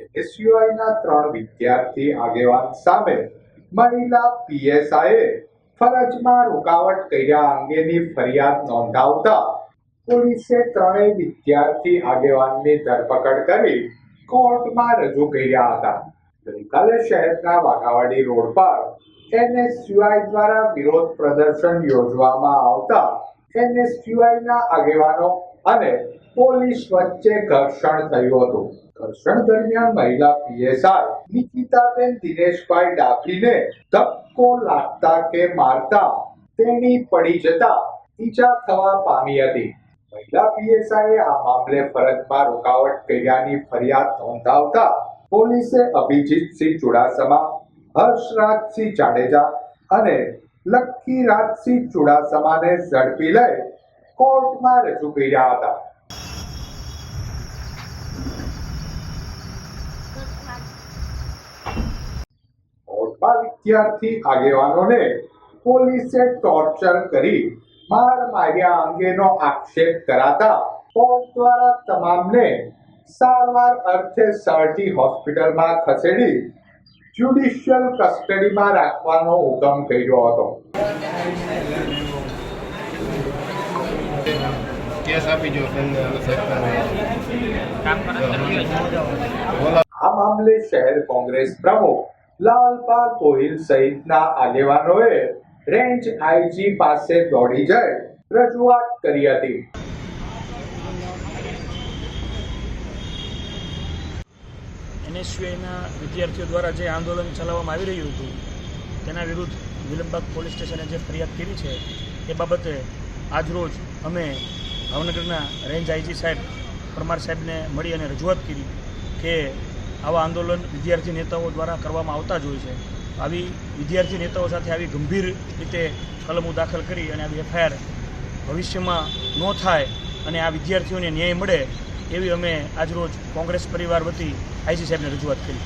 એસયુઆઈના ત્રણ વિદ્યાર્થી આગેવાન સામે મહિલા પીએસઆઈએ ફરજમાં રોકાવટ કર્યા અંગેની ફરિયાદ નોંધાવતા પોલીસે ત્રણેય વિદ્યાર્થી આગેવાનની ધરપકડ કરી કોર્ટમાં રજૂ કર્યા હતા. ગઈકાલે શહેરના વાઘાવાડી રોડ પર એનએસયુઆઈ દ્વારા વિરોધ પ્રદર્શન યોજવામાં આવતા એનએસયુઆઈના આગેવાનો અને પોલીસ વચ્ચે ઘર્ષણ થયું હતું. ઘર્ષણ દરમિયાન મહિલા પીએસઆઈ નિકિતાબેન દિનેશભાઈ ડાભીને ધક્કો લાગતા કે મારતા તેની પડી જતા ઈજા થવા પામી હતી. મહિલા પીએસઆઈએ આ મામલે ફરજમાં રોકાવટ કર્યાની ફરિયાદ નોંધાવતા પોલીસે અભિજીતસિંહ ચુડાસમા, હર્ષરાજસિંહ જાડેજા અને લક્કીરાજસિંહ ચુડાસમાને ઝડપી લઈ કોર્ટમાં રજૂ કર્યા હતા. કોર્ટમાં વિદ્યાર્થી આગેવાનોને પોલીસે ટોર્ચર કરી માર માર્યા અંગેનો આક્ષેપ કરાતા કોર્ટ દ્વારા તમામને સારવાર અર્થે સરટી હોસ્પિટલમાં ખસેડી જ્યુડિશિયલ કસ્ટડીમાં રાખવાનો હુકમ કર્યો હતો. કેસ આપી જો આ મામલે શહેર કોંગ્રેસ પ્રમુખ લાલપા કોહિલ સહિતના આગેવાનોએ રેન્જ આઈજી પાસે દોડી જઈ રજૂઆત કરી હતી. એનએસયુઆઈના વિદ્યાર્થીઓ દ્વારા જે આંદોલન ચલાવવામાં આવી રહ્યું હતું તેના વિરુદ્ધ વિલંબાગ પોલીસ સ્ટેશને જે ફરિયાદ કરી છે એ બાબતે આજરોજ અમે ભાવનગરના રેન્જ આઈજી સાહેબ પરમાર સાહેબને મળી અને રજૂઆત કરી કે આવા આંદોલન વિદ્યાર્થી નેતાઓ દ્વારા કરવામાં આવતા જ હોય છે. આવી વિદ્યાર્થી નેતાઓ સાથે આવી ગંભીર રીતે કલમો દાખલ કરી અને આવી એફઆઈઆર ભવિષ્યમાં ન થાય અને આ વિદ્યાર્થીઓને ન્યાય મળે એવી અમે આજરોજ કોંગ્રેસ પરિવાર વતી આઈસી સાહેબને રજૂઆત કરી.